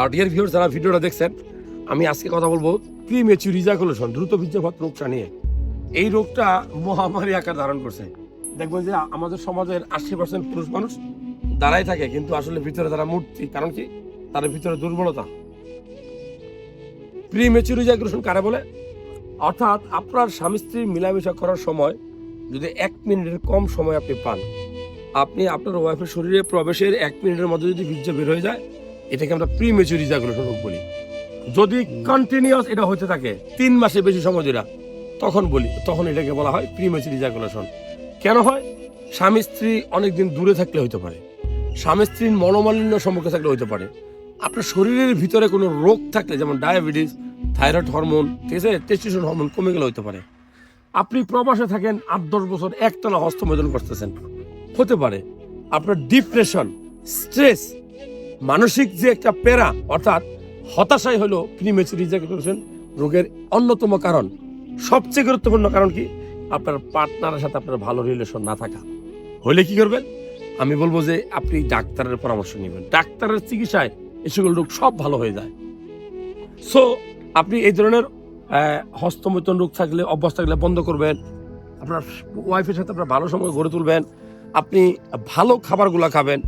আর deer ভিউর যারা ভিডিওটা দেখছেন, আমি আজকে কথা বলব প্রি মেচুর ইজাকুলেশন দ্রুত বীর্যপাত রোগটা নিয়ে। এই রোগটা মহামারী আকার ধারণ করছে। দেখবেন যে আমাদের সমাজের আশি পার্সেন্ট পুরুষ মানুষ দাঁড়াই থাকে, কিন্তু আসলে ভিতরে তারা মূর্তি। কারণ কি? তাদের ভিতরে দুর্বলতা। প্রি মেচুর ইজাকুলেশন কারে বলে? অর্থাৎ আপনার স্বামী স্ত্রী মিলামেশা করার সময় যদি এক মিনিটের কম সময় আপনি পান, আপনি আপনার ওয়াইফের শরীরে প্রবেশের এক মিনিটের মধ্যে যদি বীর্য বের হয়ে যায় এটাকে আমরা প্রি মেচুর রোগ বলি। যদি কন্টিনিউয়াস এটা হতে থাকে, তিন মাসে বেশি সময় যেটা তখন বলি, তখন এটাকে বলা হয় প্রি মেচুর কেন হয়? স্বামী স্ত্রী অনেকদিন দূরে থাকলে হতে পারে। স্বামী স্ত্রীর মনোমালিন্য সম্পর্কে থাকলে হতে পারে। আপনার শরীরের ভিতরে কোনো রোগ থাকলে, যেমন ডায়াবেটিস থাইরয়েড হরমোন ঠিক আছে? টেস্টিশন হরমোন কমে গেলে হতে পারে। আপনি প্রবাসে থাকেন, আট দশ বছর একতলা হস্তমোদন করতেছেন। হতে পারে। আপনার ডিপ্রেশন স্ট্রেস মানসিক যে একটা পেরা অর্থাৎ হতাশাই হলো প্রিমেচুর ইজাকুলেশন রোগের অন্যতম কারণ। সবচেয়ে গুরুত্বপূর্ণ কারণ কি? আপনার পার্টনারের সাথে আপনার ভালো রিলেশন না থাকা। হলে কি করবেন? আমি বলব যে আপনি ডাক্তারের পরামর্শ নেবেন। ডাক্তারের চিকিৎসায় এই সকল রোগ সব ভালো হয়ে যায়। সো আপনি এই ধরনের আহ, হস্তমৈথুন রোগ থাকলে অভ্যাস থাকলে বন্ধ করবেন। আপনার ওয়াইফের সাথে আপনার ভালো সময় গড়ে তুলবেন। আপনি ভালো খাবারগুলো খাবেন।